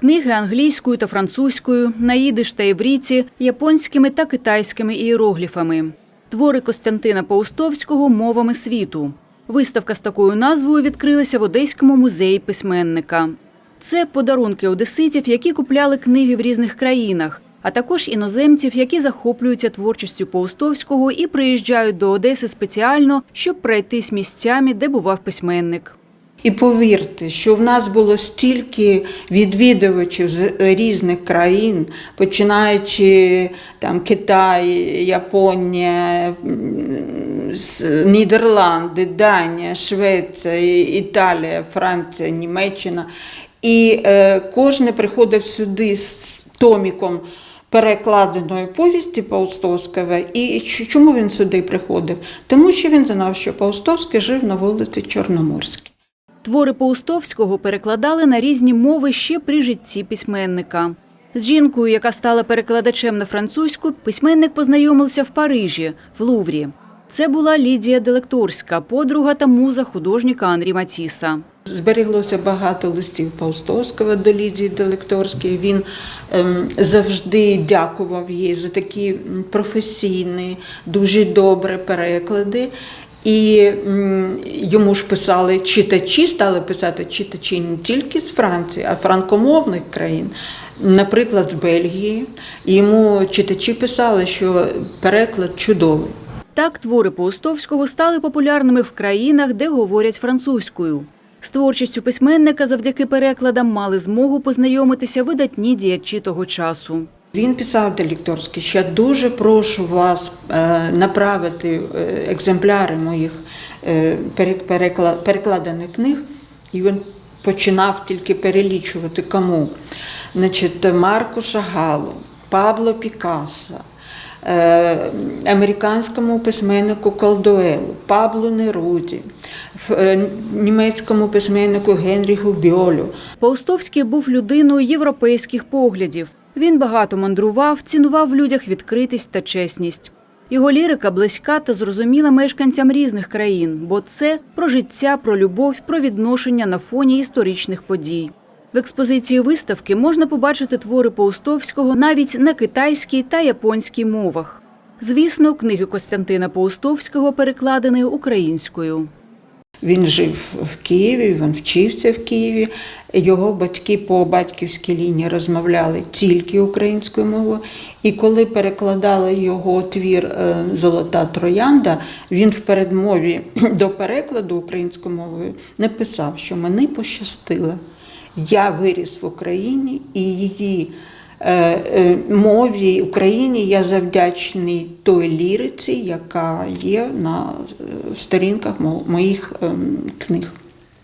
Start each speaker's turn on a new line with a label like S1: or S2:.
S1: Книги англійською та французькою, на їдиш та івріті, японськими та китайськими ієрогліфами. Твори Костянтина Паустовського мовами світу. Виставка з такою назвою відкрилася в Одеському музеї письменника. Це подарунки одеситів, які купляли книги в різних країнах, а також іноземців, які захоплюються творчістю Паустовського і приїжджають до Одеси спеціально, щоб пройтись місцями, де бував письменник.
S2: І повірте, що в нас було стільки відвідувачів з різних країн, починаючи там Китай, Японія, Нідерланди, Данія, Швеція, Італія, Франція, Німеччина. І е, кожен приходив сюди з томіком перекладеної повісті Паустовського. І чому він сюди приходив? Тому що він знав, що Паустовський жив на вулиці Чорноморській.
S1: Твори Паустовського перекладали на різні мови ще при житті письменника. З жінкою, яка стала перекладачем на французьку, письменник познайомився в Парижі, в Луврі. Це була Лідія Делекторська, подруга та муза художника Анрі Матіса.
S2: Збереглося багато листів Паустовського до Лідії Делекторської. Він ем, завжди дякував їй за такі професійні, дуже добрі переклади. І йому ж писали читачі, стали писати читачі не тільки з Франції, а франкомовних країн, наприклад, з Бельгії. Йому читачі писали, що переклад чудовий.
S1: Так, твори Паустовського стали популярними в країнах, де говорять французькою. З творчістю письменника завдяки перекладам мали змогу познайомитися видатні діячі того часу.
S2: Він писав делекторський, що я дуже прошу вас е, направити е, екземпляри моїх е, перек- перекла- перекладених книг. І він починав тільки перелічувати кому. Значить, Марку Шагалу, Пабло Пікассо, американському письменнику Колдуелу, Паблу Неруді, німецькому письменнику Генріху Бьолю,
S1: Паустовський був людиною європейських поглядів. Він багато мандрував, цінував в людях відкритість та чесність. Його лірика близька та зрозуміла мешканцям різних країн, бо це про життя, про любов, про відношення на фоні історичних подій. В експозиції виставки можна побачити твори Паустовського навіть на китайській та японській мовах. Звісно, книги Костянтина Паустовського перекладені українською.
S2: Він жив в Києві, він вчився в Києві. Його батьки по батьківській лінії розмовляли тільки українською мовою. І коли перекладали його твір е, Золота троянда, він в передмові до перекладу українською мовою написав, що мені пощастило. Я виріс в Україні і її мові Україні я завдячний той ліриці, яка є на е, сторінках мо- моїх ем, книг.